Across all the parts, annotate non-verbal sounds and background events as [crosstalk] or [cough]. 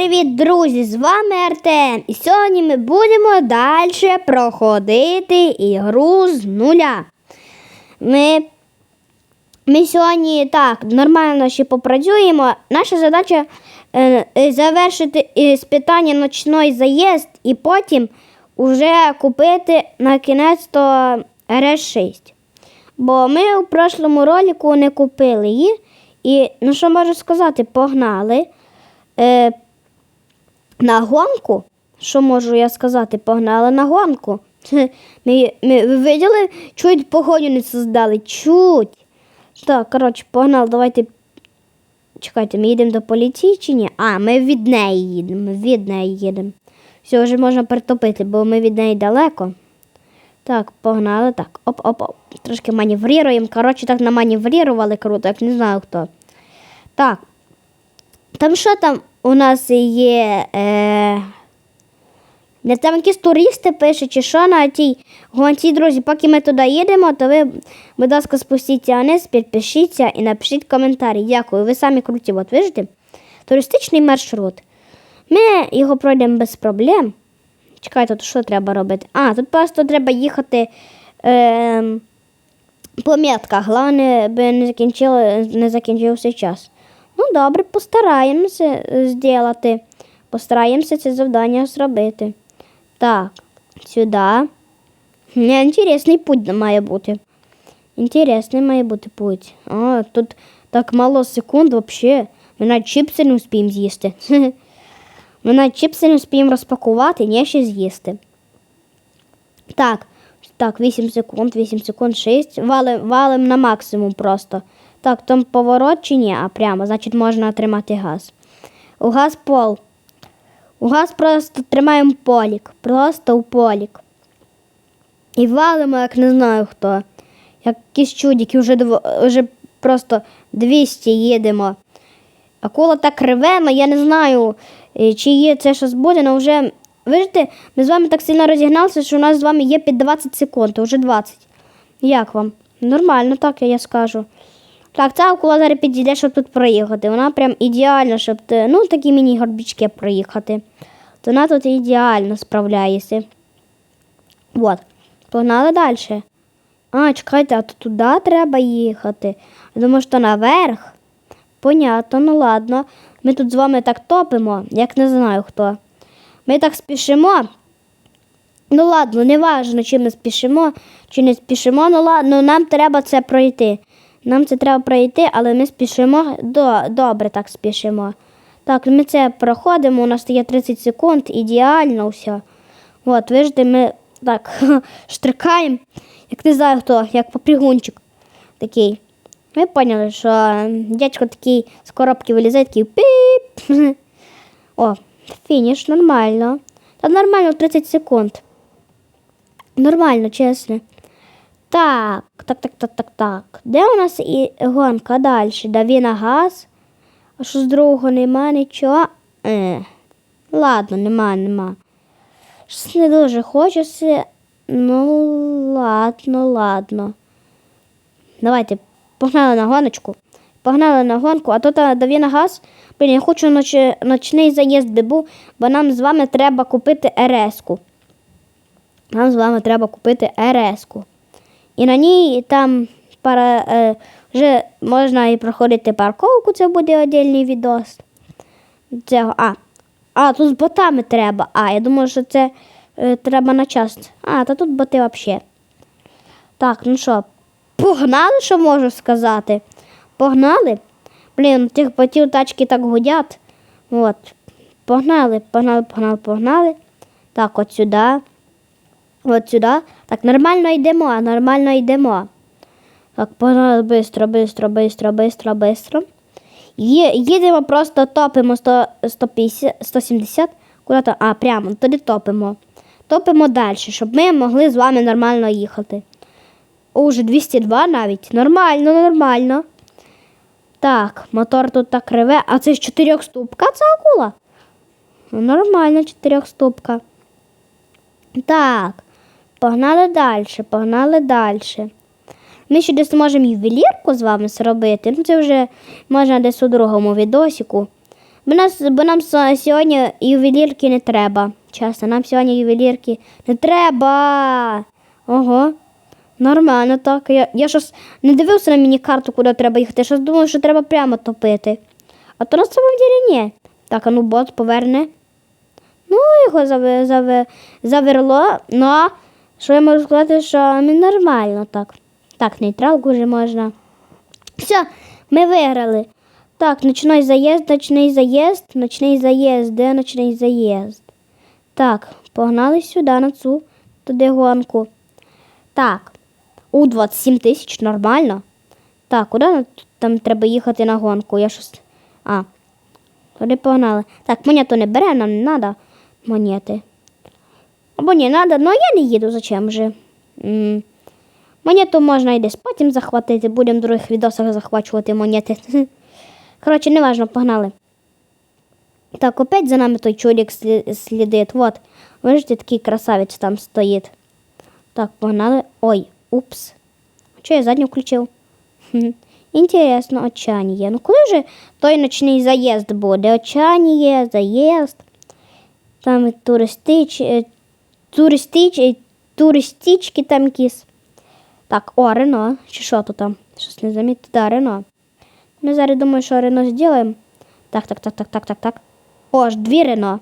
Привіт, друзі! З вами Артем. І сьогодні ми будемо далі проходити ігру з нуля. Ми, ми сьогодні так нормально ще попрацюємо. Наша задача е, е, завершити із питання ночний заїзд і потім уже купити на кінець то РС-6. Бо ми у прошлому ролику не купили її. І ну що можу сказати, погнали. Е, на гонку. Що можу я сказати? Погнали на гонку. Ми, ми, ви виділи, чуть погодю не создали. Чуть. Так, коротше, погнали, давайте. Чекайте, ми їдемо до поліції чи ні? А, ми від неї їдемо. Від неї їдемо. Все, вже можна притопити, бо ми від неї далеко. Так, погнали. Так, оп-оп-оп. Трошки маневруємо. Коротше, так наманеврували круто, як не знаю хто. Так. Там що там у нас є. Е... Не там якісь туристи пишуть, чи що на тій гонці, друзі, поки ми туди їдемо, то ви, будь ласка, спустіться вниз, підпишіться і напишіть коментарі. Дякую. Ви самі круті, от бачите? Туристичний маршрут. Ми його пройдемо без проблем. Чекайте, тут що треба робити? А, тут просто треба їхати е, по метках. Головне, би не, закінчили, не закінчився час. Ну, добре, постараємося зробити. Постараємося це завдання зробити. Так, сюди. Не, інтересний путь має бути. Інтересний має бути путь. А, тут так мало секунд взагалі. Ми навіть чіпси не успіємо з'їсти. [laughs] Ми навіть чіпси не успіємо розпакувати, ні ще з'їсти. Так, так, 8 секунд, 8 секунд, 6. Валим, валим на максимум просто. Так, там поворот чи ні? А прямо, значить, можна тримати газ. У газ пол. У газ просто тримаємо полік. Просто у полік. І валимо, як не знаю хто. Якісь чудики, вже, вже просто 200 їдемо. Акула так реве, але я не знаю, е, чи є це щось буде, але вже. Видите, ми з вами так сильно розігналися, що у нас з вами є під 20 секунд, а вже 20. Як вам? Нормально, так я скажу. Так, ця акула зараз підійде, щоб тут проїхати. Вона прям ідеальна, щоб ну, такі міні-горбічки проїхати. То вона тут ідеально справляється. От. Погнали далі. А, чекайте, а то туди треба їхати. Я думаю, що наверх. Понятно, ну ладно. Ми тут з вами так топимо, як не знаю хто. Ми так спішимо. Ну ладно, не важно, чи ми спішимо, чи не спішимо. Ну ладно, нам треба це пройти. Нам це треба пройти, але ми спішимо до, добре так спішимо. Так, ми це проходимо, у нас є 30 секунд, ідеально все. От, видите, ми так [laughs] штрикаємо, як не знаю хто, як попригунчик такий. Ми поняли, що дядько такий з коробки вилізає, такий піп. [laughs] О, фініш, нормально. Та нормально 30 секунд. Нормально, чесно. Так, так, так, так, так, так. Де у нас і гонка далі? Даві на газ. А що з другого нема нічого? Е. Ладно, нема, нема. Щось не дуже хочеться. Ну, ладно, ладно. Давайте, погнали на гоночку. Погнали на гонку, а тут даві на газ. Блін, я хочу ночі, ночний заїзд був, бо нам з вами треба купити РС-ку. Нам з вами треба купити РС-ку. І на ній там пара, е, вже можна і проходити парковку, це буде віддільний відос. Цього, а, а, тут з ботами треба. А, я думаю, що це е, треба на час. А, та тут боти взагалі. Так, ну що, погнали, що можу сказати? Погнали? Блін, тих ботів тачки так гудять. От. Погнали, погнали, погнали, погнали. Так, от сюди. От сюди. Так, нормально йдемо, нормально йдемо. Так, погнали бистро, бистро, бистро, бистро, бистро. Є, їдемо просто топимо 100, 150, 170. Куди то? А, прямо, туди топимо. Топимо далі, щоб ми могли з вами нормально їхати. О, вже 202 навіть. Нормально, нормально. Так, мотор тут так реве. А це ж чотирьохступка ця акула? Ну, Нормально, чотирьохступка. Так, погнали далі, погнали далі. Ми ще десь можемо ювелірку з вами зробити. Ну, це вже можна десь у другому відосіку. Бо, нас, бо нам сьогодні ювелірки не треба. Чесно, нам сьогодні ювелірки не треба. Ого. Нормально так. Я, я щось не дивився на міні-карту, куди треба їхати. Я щось думав, що треба прямо топити. А то на самом деле ні. Так, а ну бот поверне. Ну, його заве, заве, заверло, ну, що я можу сказати, що нормально так. Так, нейтралку вже можна. Все, ми виграли. Так, ночний заїзд, ночний заїзд, ночний заїзд, де ночний заїзд? Так, погнали сюди на цю туди гонку. Так. У 27 тисяч нормально. Так, куди там треба їхати на гонку? Я щось. А. Туди погнали. Так, монету не бере, нам не треба монети. Або ні, треба, але я не їду, зачем же? Монету можна і десь потім захватити, будемо в других відосах захвачувати монети. [laughs] Коротше, неважно, погнали. Так, опять за нами той слі- слідить. Вот. Бачите, такий красавець там стоїть. Так, погнали. Ой, упс. Що я задню включив? Хм. [laughs] Інтересно, отчаяние. Ну коли вже той ночний заїзд буде? Отчаяние, заїзд. Там і туристич, туристич, туристички там якісь. Так, о, Рено. Чи що тут? Щось не замітити. Да, Рено. Ми зараз думаю, що Рено зробимо. Так, так, так, так, так, так, так. О, ж дві Рено.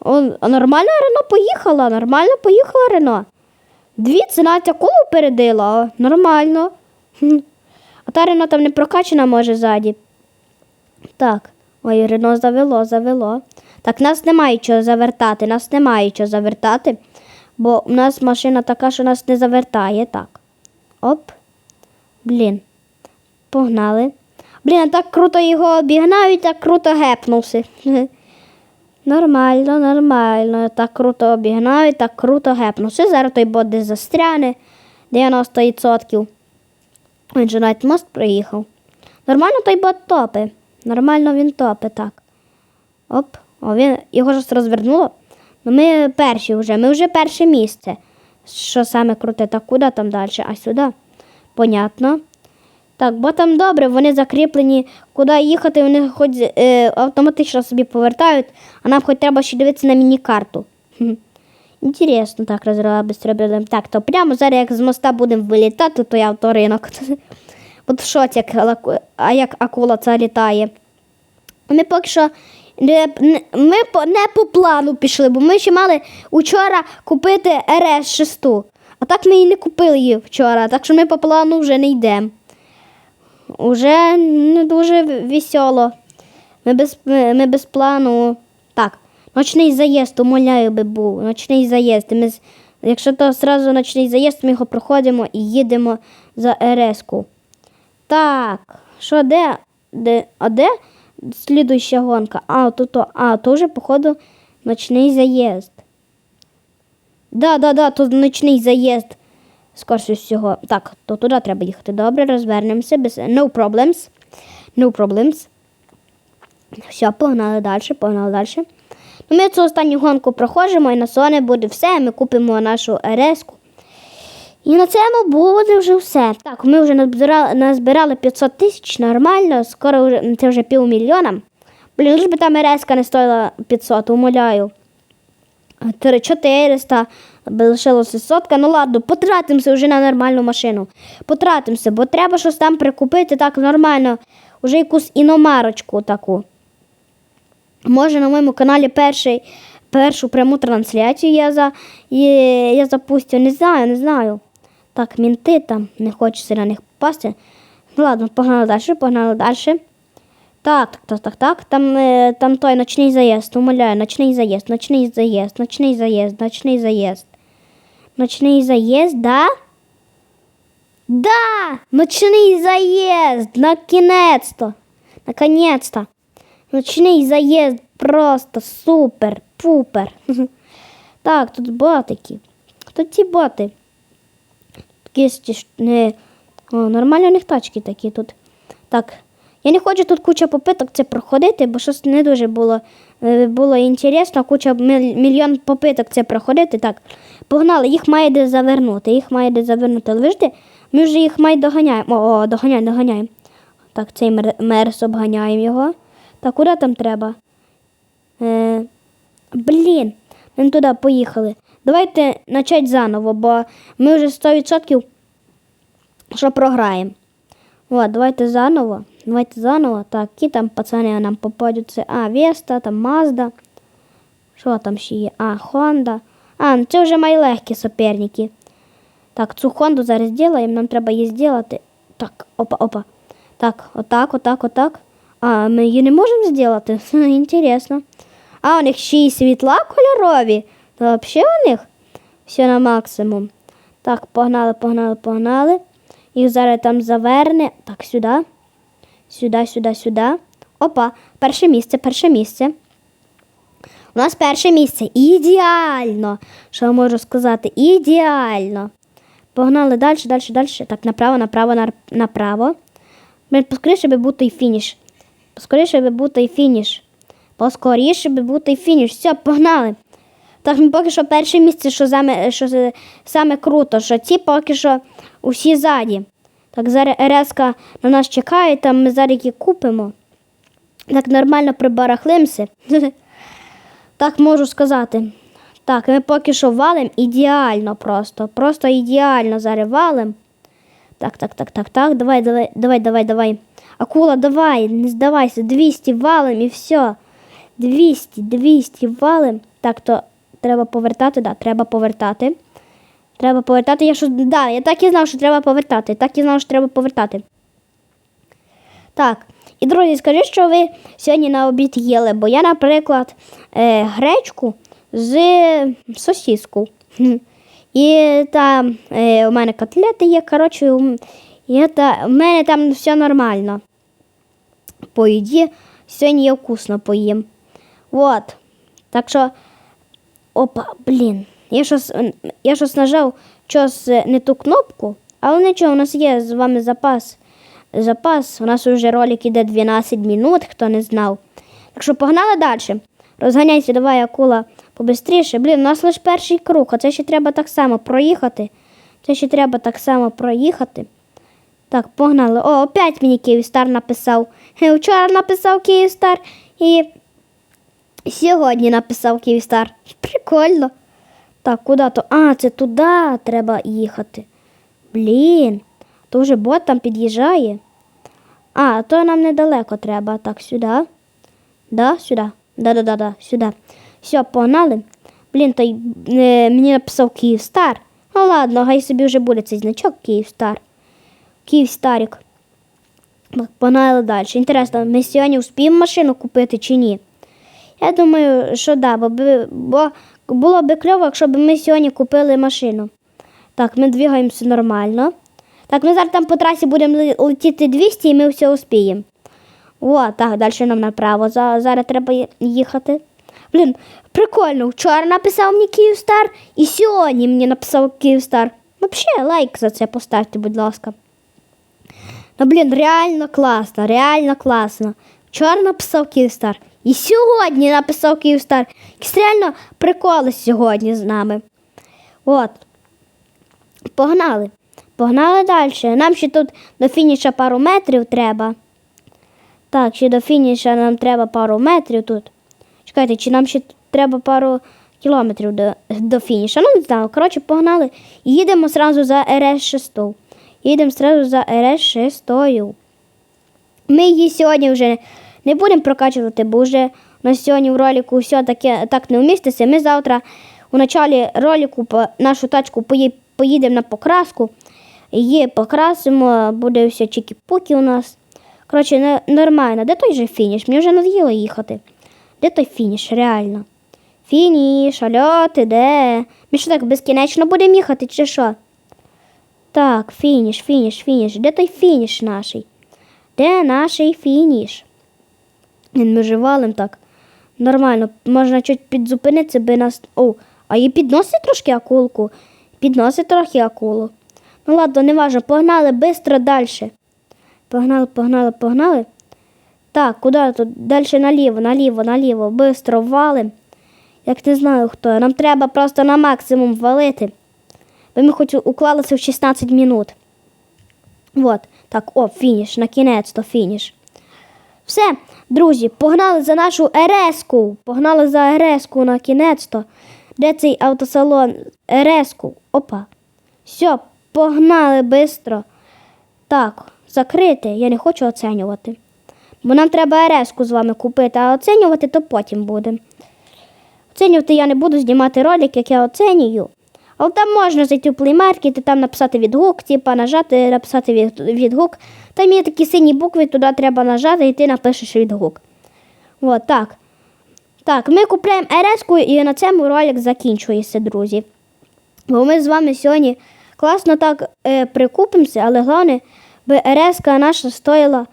О, нормально Рено поїхала, нормально поїхала Рено. Дві навіть акулу передила. Нормально. Хм. А та Рено там не прокачана, може, ззаді. Так. Ой, Рено завело, завело. Так, нас немає чого завертати, нас немає чого завертати, бо у нас машина така, що нас не завертає. Так. Оп. Блін. Погнали. Блін, так круто його обігнав і так круто гепнувся. [laughs] Нормально, нормально. Так круто обігнав і так круто гепнувся. Зараз той бот десь застряне 90%. Він же навіть мост проїхав. Нормально той бот топи. Нормально він топи, так. Оп. О, він його ж розвернуло. Ну, ми перші вже, ми вже перше місце. Що саме круте, так куди там далі? А сюди? Понятно. Так, бо там добре, вони закріплені, куди їхати, вони хоч е, автоматично собі повертають, а нам хоч треба ще дивитися на міні-карту. Інтересно, так розробили, зробили. Так, то прямо зараз, як з моста будемо вилітати, той авторинок. [laughs] От в шоці, як, а як акула ця літає. Ми поки що ми не по плану пішли, бо ми ще мали вчора купити РС-6. А так ми і не купили її вчора, так що ми по плану вже не йдемо. Уже не дуже весело. Ми без, ми, без плану. Так, ночний заїзд, умоляю би був. Ночний заїзд. Ми, якщо то одразу ночний заїзд, ми його проходимо і їдемо за РС-ку. Так, що де? де? А де слідуюча гонка? А, то, то, а, то вже, походу, ночний заїзд. Да, да, да, то ночний заїзд. Скорше всього. Так, то туди треба їхати. Добре, розвернемося. Без... No problems. No problems. Все, погнали далі, погнали далі. Ну, ми цю останню гонку проходимо і на соне буде все. Ми купимо нашу РС-ку. І на цьому буде вже все. Так, ми вже назбирали, назбирали 500 тисяч, нормально, скоро вже, це вже півмільйона. Блін, лиш би там РС-ка не стоїла 500, умоляю. 3 400, аби лишилося сотка. Ну ладно, потратимося вже на нормальну машину. Потратимося, бо треба щось там прикупити так нормально. Уже якусь іномарочку таку. Може на моєму каналі перший, першу пряму трансляцію я, за, я запустю. Не знаю, не знаю. Так, мінти там, не хочеться на них попасти. Ну ладно, погнали далі, погнали далі. Так, так, так, так, так. Там, е, там той ночний заїзд, умоляю, ночний заїзд, ночний заїзд, ночний заїзд, ночний заїзд. Ночний заїзд, да? Да! Ночний заїзд! Наконец-то! Наконец-то! Ночний заїзд просто супер, пупер. [laughs] Так, тут ботики. Хто ці боти? Такі не. О, нормально у них тачки такі тут. Так. Я не хочу тут куча попиток це проходити, бо щось не дуже було, е, було інтересно, куча мільйон попиток це проходити. Так, погнали, їх має де завернути, їх має де завернути. Але вижди, ми вже їх має доганяємо. О, о доганяємо, доганяємо. Так, цей мер- мерс обганяємо його. Так, куди там треба? Е, блін, ми туди поїхали. Давайте почати заново, бо ми вже 100% що програємо. От, давайте заново. Давайте заново. Так, які там пацани нам попадуться? А, Веста, там Мазда. Що там ще є? А, Хонда. А, ну це вже мої легкі суперники. Так, цю Хонду зараз зробимо, нам треба її зробити. Так, опа, опа. Так, отак, отак, отак. А, ми її не можемо зробити? [laughs] Інтересно. А, у них ще й світла кольорові. Взагалі у них все на максимум. Так, погнали, погнали, погнали. Їх зараз там заверне. Так, сюди. Сюди, сюди, сюди. Опа, перше місце, перше місце. У нас перше місце. Ідеально. Що я можу сказати? Ідеально. Погнали далі, далі, далі. Так, направо, направо, направо. Блін, Поскоріше би бути і фініш. Поскоріше би бути і фініш. Поскоріше би бути і фініш. Все, погнали. Так, ми поки що перше місце, що саме, що саме круто, що ці поки що усі ззаді. Так, зараз РСК на нас чекає, там ми зараз її купимо. Так нормально прибарахлимося. [laughs] Так можу сказати. Так, ми поки що валим ідеально просто. Просто ідеально зараз валим. Так, так, так, так, так. Давай, давай, давай, давай, давай. Акула, давай, не здавайся. 200 валим і все. 200, 200 валим. Так, то треба повертати, да, треба повертати. Треба повертати. Я що, да, я так і знав, що треба повертати. Так і знав, що треба повертати. Так. І друзі, скажіть, що ви сьогодні на обід їли, бо я, наприклад, е, гречку з сосіску. [laughs] І там е, у мене котлети є. Коротше, м- та, у мене там все нормально. По їді сьогодні я вкусно поїм. Вот. Так що, опа, блін. Я щось, я щось нажав щось не ту кнопку, але нічого, у нас є з вами запас. Запас. У нас вже ролик іде 12 минут, хто не знав. Так що погнали далі. Розганяйся, давай, акула, побистріше. Блін, у нас лише перший круг, а це ще треба так само проїхати. Це ще треба так само проїхати. Так, погнали. О, опять мені Київстар написав. Е, Вчора написав Київстар і сьогодні написав Київстар. Прикольно. Так, куди то? А, це туди треба їхати. Блін, то вже бот там під'їжджає. А, то нам недалеко треба. Так, сюди. Да, сюди. Да-да-да, сюди. Все, погнали. Блін, той е, мені написав Київстар. Ну ладно, хай собі вже буде цей значок Київстар. Київстарік. Погнали далі. Інтересно, ми сьогодні успіємо машину купити чи ні? Я думаю, що да, бо, бо було би кльово, якщо б ми сьогодні купили машину. Так, ми двигаємося нормально. Так, ми зараз там по трасі будемо летіти 200 і ми все успіємо. О, так, далі нам направо. Зараз треба їхати. Блін, прикольно. Вчора написав мені Київстар і сьогодні мені написав Київстар. Взагалі, лайк за це поставте, будь ласка. Ну, блін, реально класно, реально класно. Вчора написав Київстар. І сьогодні написав Київстар. Якісь реально приколи сьогодні з нами. От. Погнали. Погнали далі. Нам ще тут до фініша пару метрів треба. Так, ще до фініша нам треба пару метрів тут. Чекайте, чи нам ще треба пару кілометрів до, до фініша? Ну, не знаю. Коротше, погнали. Їдемо одразу за РС-6. Їдемо одразу за РС-6. Ми її сьогодні вже не будемо прокачувати, бо вже на сьогодні в ролику все таке так не вміститься. Ми завтра у началі ролику по нашу тачку поїдемо на покраску. Її покрасимо, буде все чікі-пукі у нас. Коротше, нормально. Де той же фініш? Мені вже надоїло їхати. Де той фініш, реально? Фініш, алло, ти де? Ми що так безкінечно будемо їхати, чи що? Так, фініш, фініш, фініш. Де той фініш наший? Де наш фініш? Ми вже валим так. Нормально, можна чуть підзупинитися, би нас. О, а її підносить трошки акулку. Підносить трохи акулу. Ну ладно, не важно, погнали швидко далі. Погнали, погнали, погнали. Так, куди тут? Далі наліво, наліво, наліво. Бистро валим. Як не знаю хто. Нам треба просто на максимум валити. Бо ми хоч уклалися в 16 минут. Вот. Так, о, фініш, на кінець то фініш. Все, друзі, погнали за нашу РС-ку. Погнали за РС-ку на кінець-то. Де цей автосалон? РС-ку. Опа. Все, погнали швидко. Так, закрити, я не хочу оцінювати. Бо нам треба РС-ку з вами купити, а оцінювати то потім буде. Оцінювати я не буду знімати ролик, як я оцінюю. Але там можна зайти в плеймаркет і там написати відгук, типа нажати, написати відгук. Там є такі сині букви, туди треба нажати і ти напишеш відгук. От так. Так, ми купляємо РС-ку і на цьому ролик закінчується, друзі. Бо ми з вами сьогодні класно так е, прикупимося, але головне, би РС наша стоїла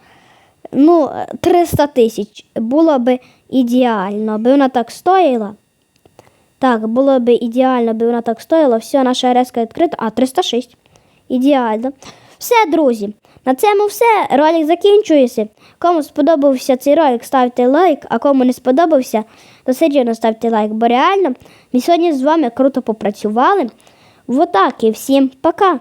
ну, 300 тисяч. Було би ідеально, аби вона так стоїла. Так, було б ідеально, бо вона так стоїла. Все, наша резка відкрита. А, 306. Ідеально. Все, друзі. На цьому все. Ролик закінчується. Кому сподобався цей ролик, ставте лайк, а кому не сподобався, то сидіно ставте лайк. Бо реально, ми сьогодні з вами круто попрацювали. Вот так і всім пока!